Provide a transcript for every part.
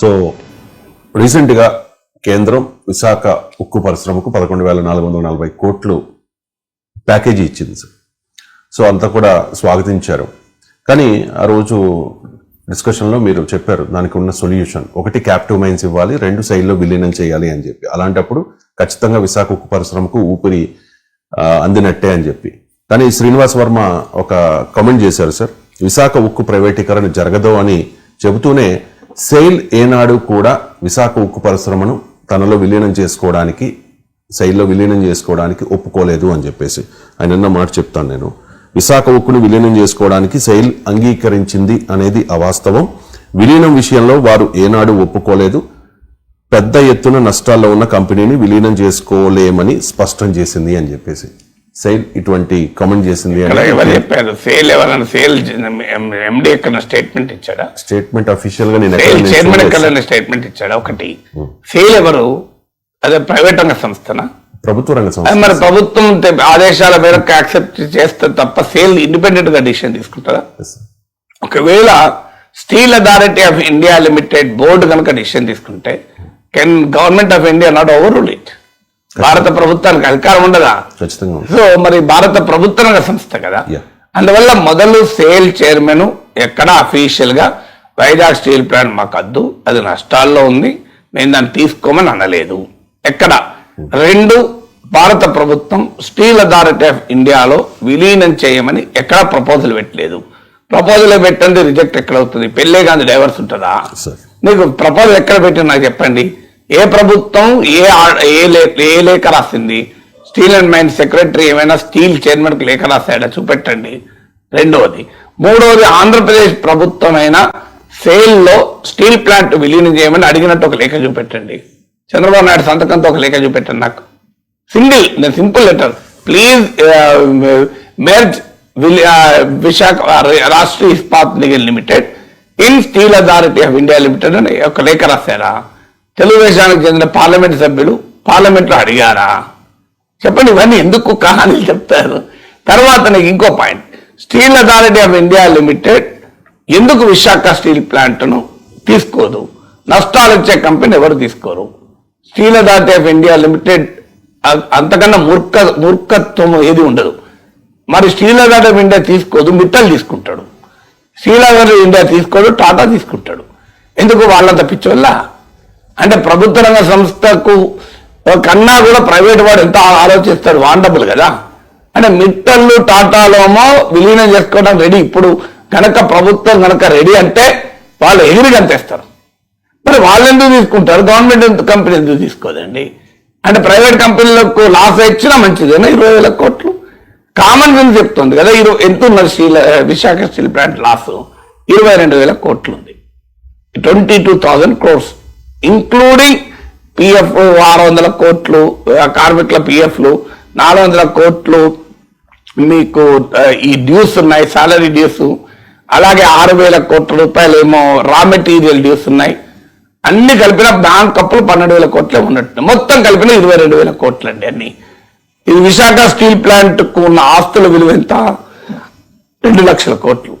So రీసెంట్గా కేంద్రం విశాఖ ఉక్కు పరిశ్రమకు పదకొండు వేల నాలుగు వందల నలభై కోట్లు ప్యాకేజీ ఇచ్చింది సార్. సో అంతా కూడా స్వాగతించారు. కానీ ఆ రోజు డిస్కషన్లో మీరు చెప్పారు దానికి ఉన్న సొల్యూషన్. ఒకటి క్యాప్టివ్ మైన్స్ ఇవ్వాలి రెండు సైడ్లో విలీనం చేయాలి అని చెప్పి. అలాంటప్పుడు ఖచ్చితంగా విశాఖ ఉక్కు పరిశ్రమకు ఊపిరి అందినట్టే అని చెప్పి. కానీ శ్రీనివాస్ వర్మ ఒక కమెంట్ చేశారు సార్. విశాఖ ఉక్కు ప్రైవేటీకరణ జరగదు అని చెబుతూనే సెయిల్ ఏనాడు కూడా విశాఖ ఉక్కు పరిశ్రమను తనలో విలీనం చేసుకోవడానికి శైలిలో విలీనం చేసుకోవడానికి ఒప్పుకోలేదు అని చెప్పేసి ఆయన అన్న మాట చెప్తాను నేను. విశాఖ ఉక్కును విలీనం చేసుకోవడానికి శైల్ అంగీకరించింది అనేది అవాస్తవం. విలీనం విషయంలో వారు ఏనాడు ఒప్పుకోలేదు. పెద్ద ఎత్తున నష్టాల్లో ఉన్న కంపెనీని విలీనం చేసుకోలేమని స్పష్టం చేసింది అని చెప్పేసి. శైల్ ఇటువంటి కామెంట్ చేసింది చెప్పారు. సేల్ ఎవరైనా సేల్ ఎండి ఎక్కడ స్టేట్మెంట్ ఇచ్చాడా? స్టేట్మెంట్ అఫీషియల్గా నేను సేల్ చైర్మన్ ఎక్కడ. స్టేట్మెంట్ ఇచ్చాడా? ఒకటి. సేల్ ఎవరు? అదే ప్రైవేట్ రంగ సంస్థనా? ప్రభుత్వ రంగ సంస్థ మరి ప్రభుత్వం ఆదేశాల మేరకు యాక్సెప్ట్ చేస్తే తప్ప సేల్ ఇండిపెండెంట్గా డిసిషన్ తీసుకుంటారా. ఒకవేళ Steel Authority of India Limited board కనుక డిసిషన్ తీసుకుంటే can Government of India not overrule it? భారత ప్రభుత్వానికి అధికారం ఉండదా. సో మరి భారత ప్రభుత్వ సంస్థ కదా. అందువల్ల మొదలు సేల్ చైర్మన్ ఎక్కడ అఫీషియల్గా వైజాగ్ స్టీల్ ప్లాంట్ మాకు వద్దు అది నష్టాల్లో ఉంది. మేము దాన్ని తీసుకోమని అనలేదు. ఎక్కడ? రెండు భారత ప్రభుత్వం స్టీల్ అథారిటీ ఆఫ్ ఇండియాలో విలీనం చేయమని ఎక్కడ ప్రపోజల్ పెట్టలేదు. ప్రపోజల్ పెట్టండి రిజెక్ట్ ఎక్కడ అవుతుంది? పెళ్ళే కానీ డైవర్స్ ఉంటుందా? నీకు ప్రపోజల్ ఎక్కడ పెట్టి నాకు చెప్పండి. ఏ ప్రభుత్వం ఏ ఏ ఏ లేఖ రాసింది? స్టీల్ అండ్ మైన్స్ సెక్రటరీ ఏమైనా స్టీల్ చైర్మన్కి లేఖ రాశాడా? చూపెట్టండి. రెండవది మూడవది ఆంధ్రప్రదేశ్ ప్రభుత్వమైన సేల్లో స్టీల్ ప్లాంట్ విలీనం చేయమని అడిగినట్టు ఒక లేఖ చూపెట్టండి. చంద్రబాబు నాయుడు సంతకంతో ఒక లేఖ చూపెట్టండి నాకు. సింగిల్ నేను simple letter. Please merge Visakha Rashtriya Ispat Nigam limited. In Steel Authority of India Limited అని ఒక లేఖ రాశారా? తెలుగుదేశానికి చెందిన పార్లమెంట్ సభ్యులు పార్లమెంట్లో అడిగారా? చెప్పండి ఇవన్నీ ఎందుకు కహానీలు చెప్తారు? తర్వాత నీకు ఇంకో point. Steel Authority of India Limited ఎందుకు విశాఖ స్టీల్ ప్లాంట్ను తీసుకోదు? నష్టాలు వచ్చే కంపెనీ ఎవరు తీసుకోరు? Steel Authority of India Limited అంతకన్నా మూర్ఖ మూర్ఖత్వం ఏది ఉండదు. మరి స్టీల్ అథారిటీ ఆఫ్ ఇండియా తీసుకోదు మిట్టల్ తీసుకుంటాడు. స్టీల్ అథారిటీ ఆఫ్ ఇండియా తీసుకోడు టాటా తీసుకుంటాడు. ఎందుకు వాళ్ళంత పిచ్చోళ్ళ? అంటే ప్రభుత్వ రంగ సంస్థకు కన్నా కూడా ప్రైవేట్ వాడు ఎంత ఆలోచిస్తాడు వాండబుల్ కదా? అంటే మిట్టళ్ళు టాటాలోమో విలీనం చేసుకోవడం రెడీ. ఇప్పుడు కనుక ప్రభుత్వం కనుక రెడీ అంటే వాళ్ళు ఎగిరి కంతేస్తారు మరి వాళ్ళు ఎందుకు తీసుకుంటారు? గవర్నమెంట్ ఎందుకు కంపెనీ ఎందుకు తీసుకోదండి? అంటే ప్రైవేట్ కంపెనీలకు లాస్ ఇచ్చినా మంచిదేనా ఇరవై వేల కోట్లు? కామన్ సెన్స్ చెప్తుంది కదా ఇరవై ఎంత ఉన్నది steel Visakha steel plant loss? ఇరవై రెండు వేల కోట్లు ఉంది twenty two thousand crores. Including PF ఆరు వందల కోట్లు కార్మికుల పిఎఫ్లు నాలుగు వందల కోట్లు మీకు ఈ డ్యూస్ ఉన్నాయి సాలరీ డ్యూస్. అలాగే ఆరు వేల కోట్ల రూపాయలు ఏమో రా మెటీరియల్ డ్యూస్ ఉన్నాయి. అన్ని కలిపిన బ్యాంక్ అప్పులు పన్నెండు వేల కోట్లే ఉన్నట్టు. మొత్తం కలిపిన ఇరవై రెండు వేల కోట్లు అండి అన్ని. ఇది విశాఖ స్టీల్ ప్లాంట్కు ఉన్న ఆస్తుల విలువ ఎంత? రెండు లక్షల కోట్లు.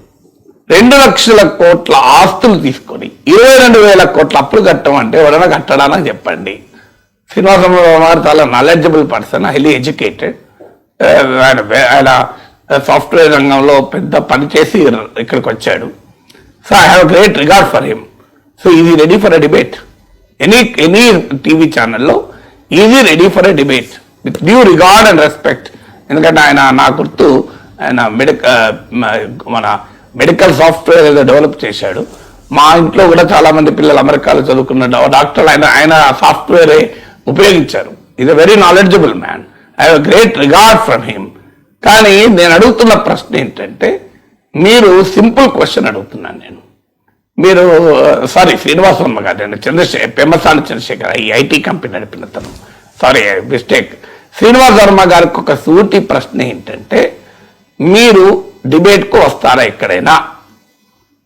రెండు లక్షల కోట్ల ఆస్తులు తీసుకొని ఇరవై రెండు వేల కోట్ల అప్పులు కట్టమంటే ఎవరైనా కట్టడానని చెప్పండి. శ్రీనివాసరావు గారు చాలా నాలెడ్జబుల్ పర్సన్ హైలీ ఎడ్యుకేటెడ్ ఆయన ఆయన సాఫ్ట్వేర్ రంగంలో పెద్ద పని చేసి ఇక్కడికి వచ్చాడు. So I have great regard for him so he is ready for a debate any any TV ఛానల్లో he is ready for a debate with due regard and respect ఎందుకంటే ఆయన నా గుర్తు ఆయన మెడిక మన మెడికల్ సాఫ్ట్వేర్ ఏదో develop చేశాడు. మా ఇంట్లో కూడా చాలామంది పిల్లలు అమెరికాలో చదువుకున్న డాక్టర్ డాక్టర్లు ఆయన ఆయన సాఫ్ట్వేరే ఉపయోగించారు. ఇది very knowledgeable man I have great regard from him కానీ నేను అడుగుతున్న ప్రశ్న ఏంటంటే మీరు సింపుల్ క్వశ్చన్ అడుగుతున్నాను నేను. మీరు సారీ శ్రీనివాసమ్మ గారు నేను చంద్రశేఖర్ పెమ్మసాని చంద్రశేఖర్ ఈ ఐటీ కంపెనీ నడిపిన తను. సారీ మిస్టేక్ శ్రీనివాస వర్మ గారికి ఒక సూటి ప్రశ్న ఏంటంటే మీరు డిబేట్కు వస్తారా ఎక్కడైనా?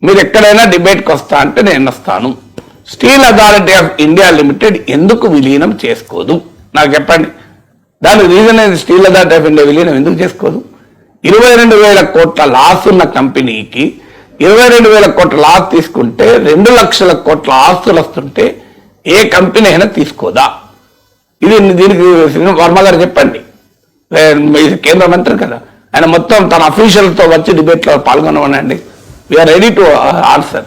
మీరు ఎక్కడైనా డిబేట్కి వస్తా అంటే నేను వస్తాను. Steel Authority of India Limited ఎందుకు విలీనం చేసుకోదు? నాకు చెప్పండి. దానికి రీజన్ ఏంది? స్టీల్ అథారిటీ ఆఫ్ ఇండియా విలీనం ఎందుకు చేసుకోదు? ఇరవై రెండు వేల కోట్ల లాస్ ఉన్న కంపెనీకి ఇరవై రెండు వేల కోట్ల లాస్ తీసుకుంటే రెండు లక్షల కోట్ల ఆస్తులు వస్తుంటే ఏ కంపెనీ అయినా తీసుకోదా? ఇది దీనికి వర్మ గారు చెప్పండి. కేంద్ర మంత్రి కదా. ఆయన మొత్తం తన అఫీషియల్తో వచ్చి డిబేట్లో పాల్గొనమనండి. We are ready to answer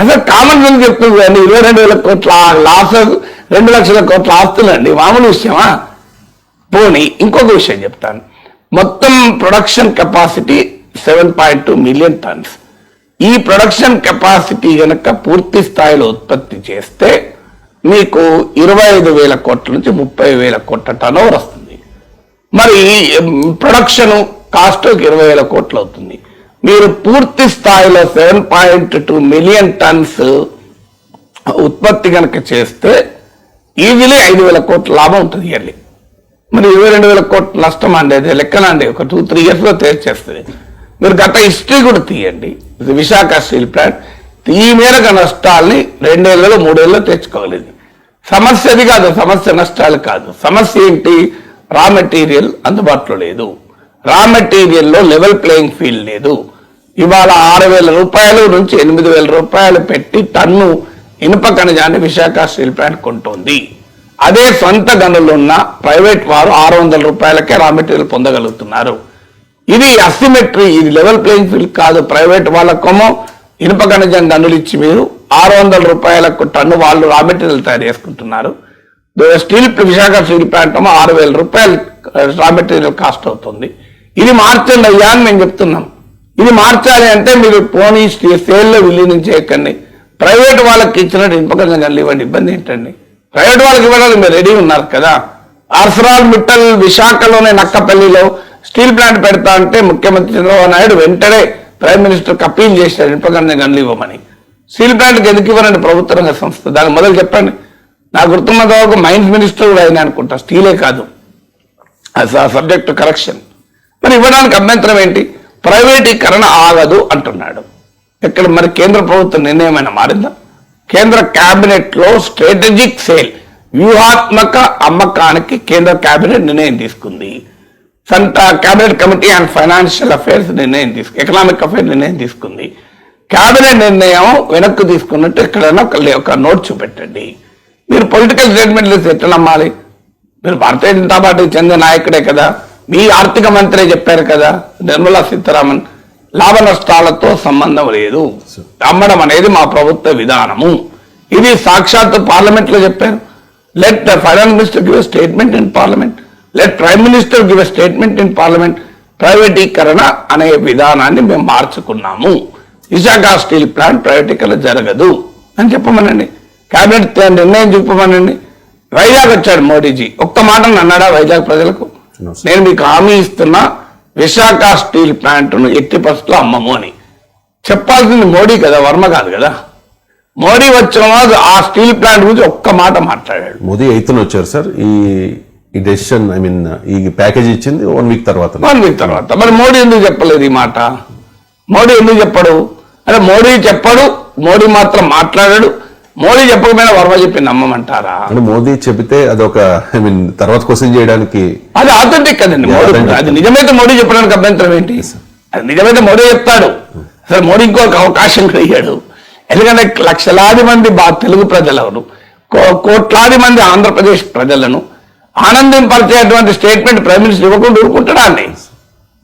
అసలు కామన్ సెన్స్ చెప్తుంది అండి ఇరవై రెండు వేల కోట్ల లాస్ రెండు లక్షల కోట్ల ఆస్తులు అండి మామూలు విషయమా? పోనీ ఇంకొక విషయం చెప్తాను. మొత్తం production capacity seven point two million tons ఈ ప్రొడక్షన్ కెపాసిటీ కనుక పూర్తి స్థాయిలో ఉత్పత్తి చేస్తే మీకు ఇరవై ఐదు వేల కోట్ల నుంచి ముప్పై వేల కోట్ల టర్న్ వస్తుంది. మరి um, ప్రొడక్షను కాస్ట్ ఇరవై వేల కోట్లు అవుతుంది మీరు పూర్తి స్థాయిలో seven point two million tons ఉత్పత్తి కనుక చేస్తే ఈజీలీ ఐదు వేల కోట్ల లాభం ఉంటుంది ఇయర్లీ. మరి ఇరవై రెండు వేల కోట్ల నష్టం అండి అది లెక్కనండి ఒక టూ త్రీ ఇయర్స్లో తేల్చేస్తుంది. మీరు గత హిస్టరీ కూడా తీయండి. ఇది విశాఖ స్టీల్ ప్లాంట్. ఈ మేరకు నష్టాల్ని రెండేళ్ళలో మూడేళ్ళలో తెచ్చుకోగలిగింది సమస్య అది కాదు సమస్య నష్టాలు కాదు. సమస్య ఏంటి? రా మెటీరియల్ అందుబాటులో లేదు. రా మెటీరియల్లో లెవెల్ ప్లేయింగ్ ఫీల్డ్ లేదు. ఇవాళ ఆరు వేల రూపాయలు నుంచి ఎనిమిది వేల రూపాయలు పెట్టి టన్ను ఇనుప ఖనిజాన్ని విశాఖ స్టీల్ ప్లాంట్ కొంటోంది. అదే సొంత గనులు ఉన్న ప్రైవేట్ వారు ఆరు వందల రూపాయలకే రా మెటీరియల్ పొందగలుగుతున్నారు. ఇది అసిమెట్రీ ఇది లెవెల్ ప్లేయింగ్ ఫీల్డ్ కాదు. ప్రైవేట్ వాళ్ళకేమో ఇనుప ఖనిజం గనులు ఇచ్చి మీరు ఆరు వందల రూపాయలకు టన్ను వాళ్ళు రా మెటీరియల్ తయారు చేసుకుంటున్నారు. స్టీల్ విశాఖ స్టీల్ ప్లాంట్ ఆరు వేల రూపాయలు రా మెటీరియల్ కాస్ట్ అవుతుంది. ఇది మార్చండి అయ్యా అని మేము చెప్తున్నాం. ఇది మార్చాలి అంటే మీరు పోనీ సేల్లో విలీనం చేయకండి ప్రైవేట్ వాళ్ళకి ఇచ్చినట్టు ఇనుప ఇవ్వండి. ఇబ్బంది ఏంటండి? ప్రైవేట్ వాళ్ళకి ఇవ్వడానికి మీరు రెడీ ఉన్నారు కదా? ఆర్సరాల్ మిట్టల్ విశాఖలోనే నక్కపల్లిలో స్టీల్ ప్లాంట్ పెడతా అంటే ముఖ్యమంత్రి చంద్రబాబు నాయుడు వెంటనే ప్రైమ్ మినిస్టర్కి అప్పీల్ చేశారు ఇనుపకన్న గనులు ఇవ్వమని. స్టీల్ ప్లాంట్కి ఎందుకు ఇవ్వరండి ప్రభుత్వ రంగ సంస్థ? దానికి మొదలు చెప్పండి. నా గుర్తున్నంత వరకు మైన్స్ మినిస్టర్ కూడా అయినా అనుకుంటా. స్టీలే కాదు. సబ్జెక్ట్ కరెక్షన్ మరి ఇవ్వడానికి అభ్యంతరం ఏంటి? ప్రైవేటీకరణ ఆగదు అంటున్నాడు. ఇక్కడ మరి కేంద్ర ప్రభుత్వం నిర్ణయం అయినా మారిందా? కేంద్ర క్యాబినెట్లో స్ట్రాటజిక్ సేల్ వ్యూహాత్మక అమ్మకానికి కేంద్ర కేబినెట్ నిర్ణయం తీసుకుంది. సంత cabinet committee and financial affairs నిర్ణయం తీసుకు ఎకనామిక్ అఫైర్స్ నిర్ణయం తీసుకుంది. కేబినెట్ నిర్ణయం వెనక్కు తీసుకున్నట్టు ఎక్కడైనా ఒక నోట్ చూపెట్టండి. మీరు పొలిటికల్ స్టేట్మెంట్లు ఎట్లా నమ్మాలి? మీరు భారతీయ జనతా పార్టీకి చెందిన నాయకుడే కదా. మీ ఆర్థిక మంత్రి చెప్పారు కదా నిర్మలా సీతారామన్ లాభ నష్టాలతో సంబంధం లేదు. అమ్మడం అనేది మా ప్రభుత్వ విధానము. ఇది సాక్షాత్ పార్లమెంట్లో చెప్పారు let finance minister give statement in parliament let prime minister give statement in parliament ప్రైవేటీకరణ అనే విధానాన్ని మేము మార్చుకున్నాము. విశాఖ స్టీల్ ప్లాంట్ ప్రైవేటీకరణ జరగదు అని చెప్పమనండి. కేబినెట్ నిర్ణయం చూపమనండి. వైజాగ్ వచ్చాడు మోడీజీ. ఒక్క మాట అన్నాడా వైజాగ్ ప్రజలకు. నేను మీకు హామీ ఇస్తున్నా విశాఖ స్టీల్ ప్లాంట్ను ఎట్టి పరిస్థితుల్లో అమ్మము అని. చెప్పాల్సింది మోడీ కదా వర్మ కాదు కదా. మోడీ వచ్చిన వాడు ఆ స్టీల్ ప్లాంట్ గురించి ఒక్క మాట మాట్లాడాడు. మోదీ ఎయిత్ వచ్చారు సార్. ఈ ఈ డెసిషన్ ఐ మీన్ ఈ ప్యాకేజ్ ఇచ్చింది వన్ వీక్ తర్వాత. వన్ వీక్ తర్వాత. మరి మోడీ ఎందుకు చెప్పలేదు ఈ మాట? మోడీ ఎందుకు చెప్పడు? అంటే మోడీ చెప్పడు మోడీ మాత్రం మాట్లాడాడు. మోడీ చెప్పకపోయినా వర్మ చెప్పి నమ్మమంటారా? అంటే మోదీ చెబితే అదొక ఐ మీన్ తర్వాత క్వశ్చన్ చేయడానికి అది ఆథెంటిక్ కదండి మోడీ. అది నిజమైతే మోడీ చెప్పడానికి అభ్యంతరం ఏంటి? అది నిజమైతే మోడీ చెప్తాడు. అసలు మోడీ ఇంకొక అవకాశం కూడా ఇయ్యాడు ఎందుకంటే లక్షలాది మంది బా తెలుగు ప్రజలను కోట్లాది మంది ఆంధ్రప్రదేశ్ ప్రజలను ఆనందింపరిచేటువంటి స్టేట్మెంట్ ప్రైమ్ మినిస్టర్ ఇవ్వకుండా ఊరుకుంటాడా అండి?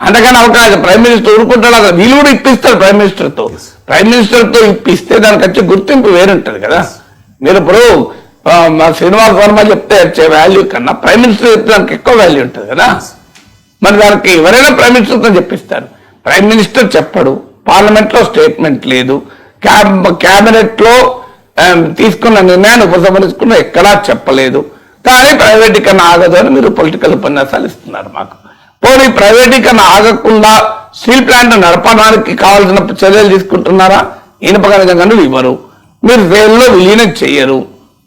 అందుకని అవకాశం ప్రైమ్ మినిస్టర్ ఊరుకుంటాడు? అసలు వీళ్ళు కూడా ఇప్పిస్తారు ప్రైమ్ మినిస్టర్తో. ప్రైమ్ మినిస్టర్తో ఇప్పిస్తే దానికి వచ్చే గుర్తింపు వేరుంటది కదా. మీరు ఇప్పుడు మా శ్రీనివాస్ వర్మ చెప్తే వచ్చే వాల్యూ కన్నా ప్రైమ్ మినిస్టర్ చెప్తే దానికి ఎక్కువ వాల్యూ ఉంటుంది కదా. మరి దానికి ఎవరైనా ప్రైమ్ మినిస్టర్తో చెప్పిస్తారు. ప్రైమ్ మినిస్టర్ చెప్పడు. పార్లమెంట్లో స్టేట్మెంట్ లేదు. క్యాబ్ క్యాబినెట్లో ఆ, తీసుకున్న నిర్ణయాన్ని ఉపసంహరించుకున్న ఎక్కడా చెప్పలేదు. కానీ ప్రైవేటీకరణ ఆగదు అని మీరు పొలిటికల్ ఉపన్యాసాలు ఇస్తున్నారు మాకు. పోనీ ప్రైవేటీకరణ ఆగకుండా స్టీల్ ప్లాంట్ నడపడానికి కావాల్సిన చర్యలు తీసుకుంటున్నారా? ఇనుప గనులు ఇవ్వరు. మీరు సేల్లో విలీనం చేయరు.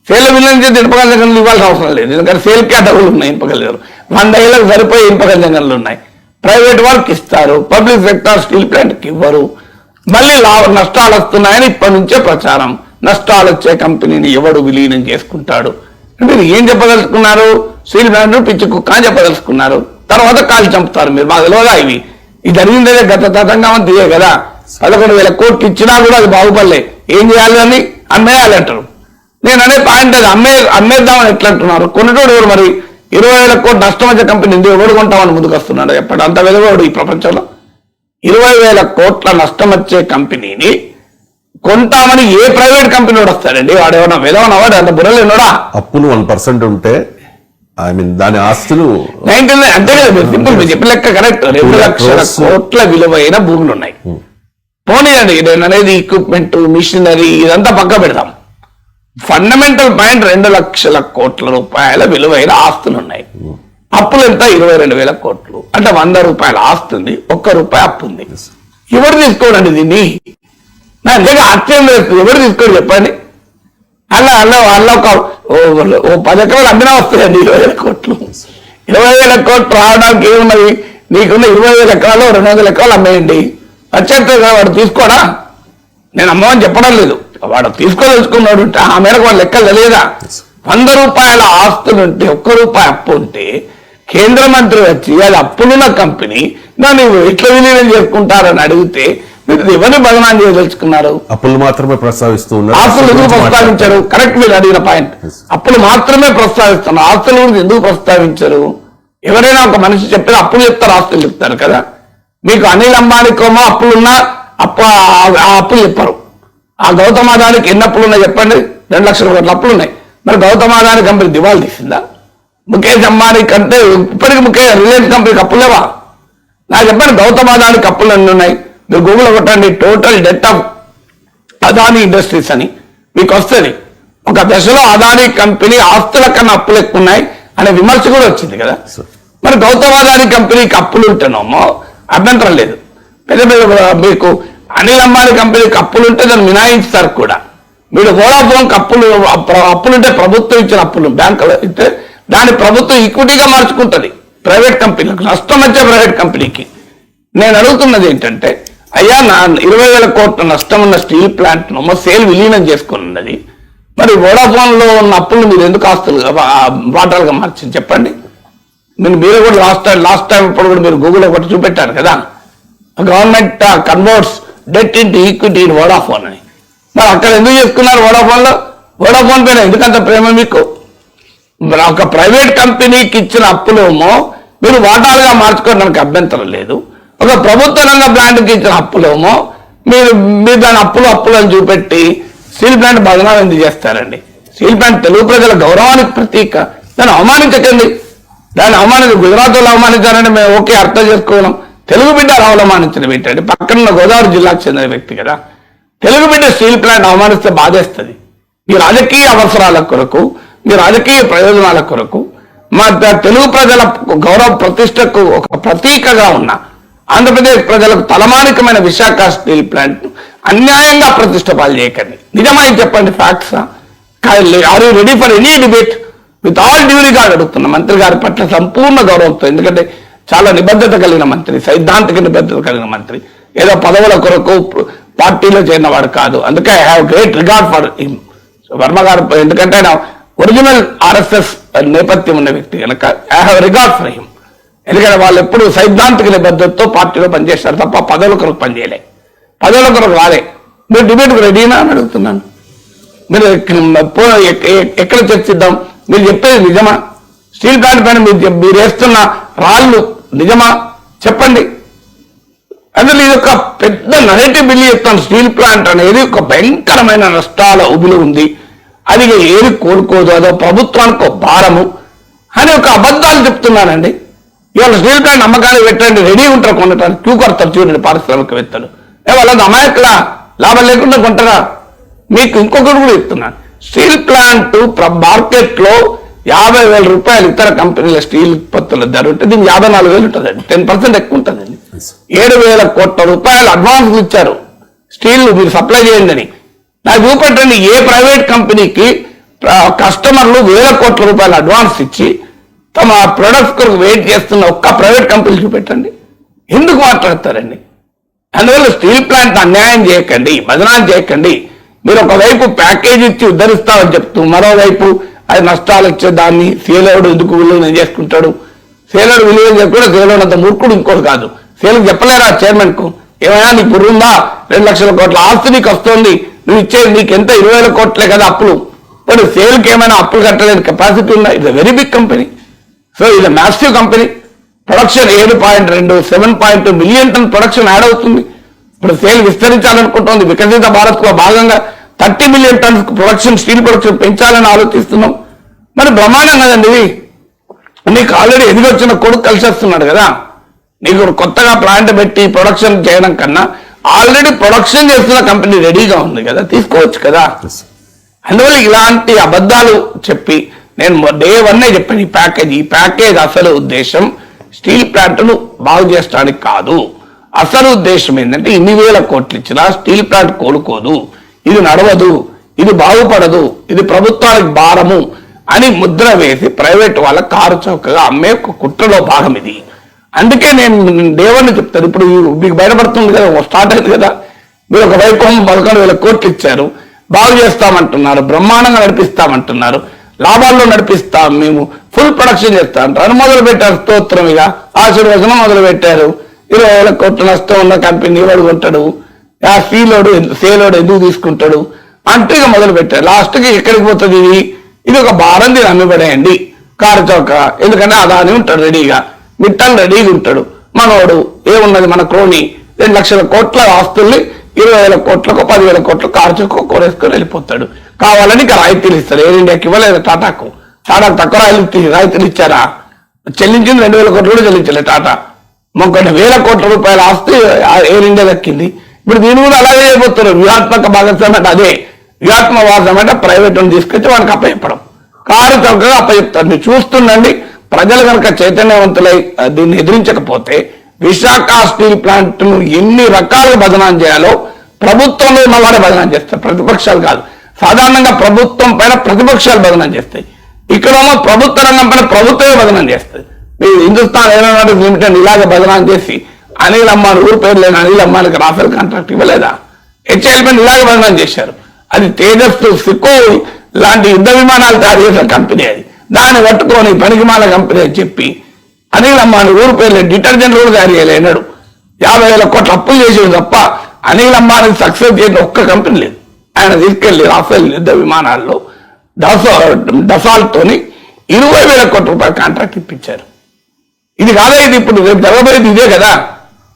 సేల్ విలీనం చేసి ఇనుప గనులు ఇవ్వాల్సిన అవసరం లేదు. ఎందుకంటే సేల్ కేటగిరీలు ఉన్నాయి ఇనుప గనులు వంద ఏళ్ళకి సరిపోయే ఇనుప గనులు ఉన్నాయి. ప్రైవేట్ వాళ్ళకి ఇస్తారు. పబ్లిక్ సెక్టార్ స్టీల్ ప్లాంట్కి ఇవ్వరు. మళ్ళీ లాభ నష్టాలు వస్తున్నాయని ఇప్పటి నుంచే ప్రచారం. నష్టాలు వచ్చే కంపెనీని ఎవడు విలీనం చేసుకుంటాడు? మీరు ఏం చెప్పదలుచుకున్నారు? స్టీల్ ప్లాంట్ పిచ్చి కుక్క అని చెప్పదలుచుకున్నారు? తర్వాత కాలు చంపుతారు మీరు. మాకు తెలియదా ఇవి? ఇది జరిగిందే గత తతంగా అంతే కదా? పదకొండు వేల కోట్లు ఇచ్చినా కూడా అది బాగుపడలే. ఏం చేయాలి అని అమ్మేయాలి అంటారు. నేను అనే పాయింట్ అది. అమ్మే అమ్మేద్దామని ఎట్లా అంటున్నారు? కొన్నటోడు ఎవరు మరి? ఇరవై వేల కోట్లు నష్టం వచ్చే కంపెనీ ఎందుకు ఎవడు కొంటామని ముందుకు వస్తున్నాడు చెప్పండి అంత వెదవాడు ఈ ప్రపంచంలో? ఇరవై వేల కోట్ల నష్టం వచ్చే కంపెనీని కొంటామని ఏ ప్రైవేట్ కంపెనీ వాడు వస్తాడండి? వాడు ఏమన్నా విధవన వాడు అంత బుర్రలు అప్పులు వన్ పర్సెంట్ ఉంటే ఐ మీన్ దాని ఆస్తులు నైన్టీన్ అంతే కదా మీరు సింపుల్ మీరు చెప్పిన లెక్క కరెక్ట్. రెండు లక్షల. కోట్ల విలువైన భూములు ఉన్నాయి పోనీయండి నేను అనేది ఈక్విప్మెంట్ మిషనరీ ఇదంతా పక్క పెడదాం ఫండమెంటల్ పాయింట్ రెండు లక్షల కోట్ల రూపాయల విలువైన ఆస్తులు ఉన్నాయి అప్పులు ఎంత? ఇరవై రెండు వేల కోట్లు. అంటే వంద రూపాయల ఆస్తి ఉంది ఒక్క రూపాయి అప్పు ఉంది. ఎవరు తీసుకోడండి దీన్ని? నా నిజంగా ఆశ్చర్యం లేదు. ఎవరు తీసుకోడు చెప్పండి. అలా అలా అలా ఒక ఓ- ఓ పది ఎకరాలు అమ్మినా వస్తాయండి ఇరవై వేల కోట్లు. ఇరవై వేల కోట్లు రావడానికి ఏమున్నది? నీకున్న ఇరవై వేల ఎకరాలు రెండు వందల ఎకరాలు అమ్మేయండి. వచ్చేస్తే వాడు తీసుకోడా? నేను అమ్మమని చెప్పడం లేదు. వాడు తీసుకోదలుచుకున్నాడు ఆ మేరకు వాళ్ళ లెక్కలు తెలియదా? వంద రూపాయల ఆస్తులు ఉంటే ఒక్క రూపాయి అప్పు ఉంటే కేంద్ర మంత్రి వచ్చి అది అప్పులున్న కంపెనీ దాన్ని ఎట్లా విలీనం చేసుకుంటారని అడిగితే ఎవరిని బదనాం చేయదలుచుకున్నారు అప్పులు మాత్రమే ప్రస్తావిస్తూ ఉన్నారు. ఆస్తులు ఎందుకు ప్రస్తావించారు? కరెక్ట్ మీరు అడిగిన పాయింట్ అప్పులు మాత్రమే ప్రస్తావిస్తున్నారు. ఆస్తుల గురించి ఎందుకు ప్రస్తావించరు? ఎవరైనా ఒక మనిషి చెప్పిన అప్పులు చెప్తారు ఆస్తులు చెప్తారు కదా? మీకు అనిల్ అంబానీకోమో అప్పులున్నా అప్పు ఆ- అప్పులు చెప్పరు. ఆ గౌతమ్ అదానికి ఎన్ని అప్పులు ఉన్నాయి చెప్పండి? రెండు లక్షల కోట్ల అప్పులు ఉన్నాయి. మరి గౌతమ్ అదాని కంపెనీ దివాళా తీసిందా? ముఖేష్ అంబానీ కంటే ఇప్పటికి ముఖేష్ రిలయన్స్ కంపెనీకి అప్పులు లేవా నాకు చెప్పండి గౌతమ్ అదానికి అప్పులు ఎన్ని ఉన్నాయి? మీరు గూగుల్ కొట్టండి total debt of Adani Industries అని. మీకు వస్తుంది. ఒక దశలో అదానీ కంపెనీ ఆస్తుల కన్నా అప్పులు ఎక్కువ ఉన్నాయి అనే విమర్శ కూడా వచ్చింది కదా. మరి గౌతమ్ అదానీ కంపెనీకి అప్పులు ఉంటేనేమో అభ్యంతరం లేదు. పెద్ద పెద్ద మీకు అనిల్ అంబానీ కంపెనీకి అప్పులు ఉంటే దాన్ని మినాయించుతారు కూడా. మీరు వోడాఫోన్ అప్పులు అప్పు- అప్పులుంటే ప్రభుత్వం ఇచ్చిన అప్పులు బ్యాంకులో ఇస్తే దాన్ని ప్రభుత్వం ఈక్విటీగా మార్చుకుంటది. ప్రైవేట్ కంపెనీలకు నష్టం వచ్చే ప్రైవేట్ కంపెనీకి. నేను అడుగుతున్నది ఏంటంటే అయ్యా నా ఇరవై వేల కోట్ల నష్టం ఉన్న స్టీల్ ప్లాంట్ సేల్ విలీనం చేసుకున్నది. మరి వోడాఫోన్లో ఉన్న అప్పులు మీరు ఎందుకు ఆస్తులుగా వాటాలుగా మార్చింది చెప్పండి. నేను మీరు కూడా లాస్ట్ టైం లాస్ట్ టైం ఇప్పుడు కూడా మీరు గూగుల్ ఒకటి చూపెట్టారు కదా. Government converts debt in equity in Vodafone అని. మరి అక్కడ ఎందుకు చేసుకున్నారు వోడాఫోన్లో వోడాఫోన్ పైన ఎందుకంత ప్రేమ మీకు? మరి ఒక ప్రైవేట్ కంపెనీకి ఇచ్చిన అప్పులేమో మీరు వాటాలుగా మార్చుకోవడానికి అభ్యంతరం లేదు. ఒక ప్రభుత్వ రంగ బ్రాండ్కి ఇచ్చిన అప్పులేమో మీరు మీరు దాని అప్పులు అప్పులు అని చూపెట్టి స్టీల్ ప్లాంట్ బదనాలు ఎందుకు చేస్తారండి? స్టీల్ ప్లాంట్ తెలుగు ప్రజల గౌరవానికి ప్రతీక. దాన్ని అవమానించకండి. దాన్ని అవమానించి గుజరాత్ వాళ్ళు అవమానించారని మేము ఓకే అర్థం చేసుకోగలం. తెలుగు బిడ్డ అవమానించిన పెట్టండి పక్కన ఉన్న గోదావరి జిల్లాకు చెందిన వ్యక్తి కదా. తెలుగు బిడ్డ స్టీల్ ప్లాంట్ అవమానిస్తే బాధేస్తుంది. మీ రాజకీయ అవసరాల కొరకు మీ రాజకీయ ప్రయోజనాల కొరకు మా తెలుగు ప్రజల గౌరవ ప్రతిష్టకు ఒక ప్రతీకగా ఉన్న ఆంధ్రప్రదేశ్ ప్రజలకు తలమానికమైన విశాఖ స్టీల్ ప్లాంట్ అన్యాయంగా ప్రతిష్ట పాలు చేయకండి. నిజమని చెప్పండి facts are you ready for any debate with all due regard అడుగుతున్న మంత్రి గారి పట్ల సంపూర్ణ గౌరవంతో ఎందుకంటే చాలా నిబద్ధత కలిగిన మంత్రి సైద్ధాంతిక నిబద్ధత కలిగిన మంత్రి ఏదో పదవుల కొరకు పార్టీలో చేరిన వాడు కాదు. అందుకే I have great regard for him Varma గారు ఎందుకంటే ఆయన ఒరిజినల్ ఆర్ఎస్ఎస్ నేపథ్యం ఉన్న వ్యక్తి కనుక I have regard for him ఎందుకంటే వాళ్ళు ఎప్పుడు సైద్ధాంతిక నిబద్ధతతో పార్టీలో పనిచేస్తారు తప్ప పదవుల కొరకు పనిచేయలే. పదవుల కొరకు రాలే. మీరు డిబేట్కి రెడీనా అని అడుగుతున్నాను. మీరు ఎక్క- ఎక్కడ చర్చిద్దాం? మీరు చెప్పేది నిజమా? స్టీల్ ప్లాంట్ పైన మీరు మీరు వేస్తున్న రాళ్ళు నిజమా? చెప్పండి. అసలు ఇది ఒక పెద్ద నెగటివ్ బిల్లు చెప్తాను. స్టీల్ ప్లాంట్ అనేది ఒక భయంకరమైన నష్టాల ఉబిలి ఉంది. అది ఏది కోరుకోదు అదో ప్రభుత్వానికి ఒక భారము అని ఒక అబద్ధాలు చెప్తున్నానండి. ఇవాళ స్టీల్ ప్లాంట్ పెట్టండి రెడీ ఉంటారు కొనటానికి క్యూ కొడతారు చూడండి పారిశ్రామికవేత్తలు. ఏ వాళ్ళది అమాయకులా లాభం లేకుండా కొంటారా? మీకు ఇంకొకటి కూడా ఇస్తున్నాను స్టీల్ ప్లాంట్ మార్కెట్లో యాభై వేల రూపాయలు ఇతర కంపెనీల స్టీల్ ఉత్పత్తుల ధర ఉంటే దీనికి యాభై నాలుగు వేలు ఉంటుందండి టెన్ పర్సెంట్ ఎక్కువ ఉంటుందండి. ఏడు వేల కోట్ల రూపాయలు అడ్వాన్స్ ఇచ్చారు. స్టీల్ మీరు సప్లై చేయండి అని. నాకు చూపెట్టండి ఏ ప్రైవేట్ కంపెనీకి కస్టమర్లు వేల కోట్ల రూపాయలు అడ్వాన్స్ ఇచ్చి తమ ప్రొడక్ట్స్ కొరకు వెయిట్ చేస్తున్న ఒక్క ప్రైవేట్ కంపెనీ చూపెట్టండి. ఎందుకు మాట్లాడతారండి? అందువల్ల స్టీల్ ప్లాంట్ అన్యాయం చేయకండి భజనాలు చేయకండి. మీరు ఒకవైపు ప్యాకేజ్ ఇచ్చి ఉద్ధరిస్తామని చెప్తూ మరోవైపు అది నష్టాలు వచ్చే దాన్ని సేలోడు ఎందుకు విలువన చేసుకుంటాడు? సేలోడు విలువ చెప్పకుండా సేలోడు అంత మూర్ఖుడు ఇంకోటి కాదు. సేలకు చెప్పలేరా చైర్మన్కు? ఏమైనా నీకు పురుందా రెండు లక్షల కోట్ల ఆస్తి నీకు వస్తుంది. నువ్వు ఇచ్చేది నీకు ఎంత? ఇరవై వేల కోట్లే కదా అప్పులు. మరి సేల్కి ఏమైనా అప్పులు కట్టలేని కెపాసిటీ ఉందా? It's very big company so ఇది మ్యాసివ్ కంపెనీ ప్రొడక్షన్ ఏడు పాయింట్ రెండు seven point two million ton production add అవుతుంది. ఇప్పుడు సేల్ విస్తరించాలనుకుంటోంది. వికసిత భారత్లో భాగంగా thirty million tons production steel production పెంచాలని ఆలోచిస్తున్నాం. మరి బ్రహ్మాండం కదండి ఇది. నీకు ఆల్రెడీ ఎదిగొచ్చిన కొడుకు కలిసి వస్తున్నాడు కదా. నీకు కొత్తగా ప్లాంట్ పెట్టి ప్రొడక్షన్ చేయడం కన్నా ఆల్రెడీ ప్రొడక్షన్ చేస్తున్న కంపెనీ రెడీగా ఉంది కదా. తీసుకోవచ్చు కదా. అందువల్ల ఇలాంటి అబద్ధాలు చెప్పి నేను డే వన్ చెప్పాను ఈ ప్యాకేజ్. ఈ ప్యాకేజ్ అసలు ఉద్దేశం స్టీల్ ప్లాంట్ను బాగు చేసడానికి కాదు. అసలు ఉద్దేశం ఏంటంటే ఇన్ని వేల కోట్లు ఇచ్చినా స్టీల్ ప్లాంట్ కోలుకోదు. ఇది నడవదు ఇది బాగుపడదు ఇది ప్రభుత్వానికి భారము అని ముద్ర వేసి ప్రైవేట్ వాళ్ళ కారు చౌకగా అమ్మే ఒక కుట్రలో భాగం ఇది. అందుకే నేను దేవన్ని చెప్తాను. ఇప్పుడు మీకు బయటపడుతుంది కదా స్టార్ట్ అయింది కదా. మీరు ఒక వైకోమం పదకొండు వేల కోట్లు ఇచ్చారు. బాగు చేస్తామంటున్నారు బ్రహ్మాండంగా నడిపిస్తామంటున్నారు. లాభాల్లో నడిపిస్తాం మేము. ఫుల్ ప్రొడక్షన్ చేస్తాం. అని మొదలు పెట్టారు స్తోత్రం ఇక. ఆశీర్వచనం మొదలు పెట్టారు ఇరవై వేల కోట్ల నష్టం ఉన్న కంపెనీ వాడు కొంటాడు. ఆ సీలోడు సేలోడు ఎందుకు తీసుకుంటాడు? అంటూ ఇక మొదలు పెట్టారు లాస్ట్కి ఎక్కడికి పోతుంది ఇది? ఇది ఒక భారం దీని అమ్మిపడేయండి కారు చౌక. ఎందుకంటే అదాని ఉంటాడు రెడీగా మిట్టల్ రెడీగా ఉంటాడు. మనోడు ఏమున్నది మన క్రోని రెండు లక్షల కోట్ల ఆస్తుల్ని ఇరవై వేల కోట్లకు పదివేల కోట్ల కారు చౌక కోరేసుకొని వెళ్ళిపోతాడు. కావాలని ఇక రాయితీలు ఇస్తారు. ఎయిర్ ఇండియాకి ఇవ్వలేదు టాటాకు. టాటాకు తక్కువ రాయితీ రాయితీలు ఇచ్చారా? చెల్లించింది రెండు వేల కోట్లు కూడా చెల్లించలేదు టాటా. మొక్కటి వేల కోట్ల రూపాయల ఆస్తి ఎయిర్ ఇండియా దక్కింది. ఇప్పుడు దీని కూడా అలాగే అయిపోతున్నారు వ్యూహాత్మక భాగస్వామ్యం అంటే అదే. వ్యూహాత్మక భాగస్వామ్యం అంటే ప్రైవేట్ తీసుకొచ్చి వానికి అప్పచెప్పడం. కారు చౌకగా అప్పచెప్తారు. మీరు చూస్తుండండి. ప్రజలు కనుక చైతన్యవంతులై దీన్ని ఎదిరించకపోతే విశాఖ స్టీల్ ప్లాంట్ను ఎన్ని రకాలుగా బదనాం చేయాలో ప్రభుత్వంలో ఉన్నవాడే బదనాం చేస్తారు. ప్రతిపక్షాలు కాదు. సాధారణంగా ప్రభుత్వం పైన ప్రతిపక్షాలు బదనాం చేస్తాయి. ఇక్కడేమో ప్రభుత్వ రంగం పైన ప్రభుత్వమే భదనం చేస్తుంది మీరు హిందుస్థాన్ ఏరోనాటిక్స్ లిమిటెడ్ ఇలాగ బదనాం చేసి అనిల్ అమ్మాని ఊరు పేరు లేని అనిల్ అమ్మానికి రాఫెల్ కాంట్రాక్ట్ ఇవ్వలేదా? హెచ్ఎల్ పైన ఇలాగ బదనాం చేశారు. అది తేజస్సు సిక్కు లాంటి యుద్ధ విమానాలు తయారు చేసిన కంపెనీ అది. దాన్ని పట్టుకొని పనికిమాల కంపెనీ అని చెప్పి అనిల్ అమ్మాని ఊరు పేర్లు డిటర్జెంట్ కూడా తయారు చేయలేనాడు. యాభై వేల కోట్ల అప్పులు చేసేవి తప్ప అనిల్ అమ్మాని సక్సెస్ చేసిన ఒక్క కంపెనీ లేదు. ఆయన తీసుకెళ్ళి రాఫెల్ యుద్ధ విమానాల్లో దసా దసాల్తోని ఇరవై వేల కోట్ల రూపాయల కాంట్రాక్ట్ ఇప్పించారు. ఇది కాదా ఇది ఇప్పుడు రేపు జరగబోయేది ఇదే కదా.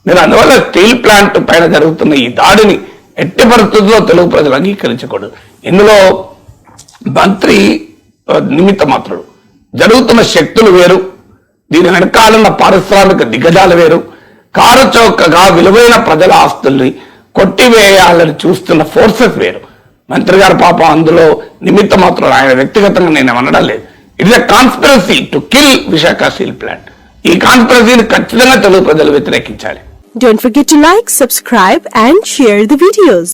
మీరు అందువల్ల స్టీల్ ప్లాంట్ పైన జరుగుతున్న ఈ దాడిని ఎట్టి పరిస్థితుల్లో తెలుగు ప్రజలు అంగీకరించకూడదు. ఇందులో మంత్రి నిమిత్త మాత్రుడు. జరుగుతున్న శక్తులు వేరు దీని వెనకాలన్న పారిశ్రామిక దిగ్గజాలు వేరు. కారు చౌకగా విలువైన ప్రజల ఆస్తుల్ని కొట్టివేయాలని చూస్తున్న ఫోర్సెస్ వేరు. మంత్రి గారు పాపం అందులో నిమిత్త మాత్రం ఆయన వ్యక్తిగతంగా నేను అనడం లేదు. It's a conspiracy to kill Visakha steel plant ఈ కాన్స్పిరసీని ఖచ్చితంగా తెలుగు ప్రజలు వ్యతిరేకించాలి. Don't forget to like, subscribe and share the videos.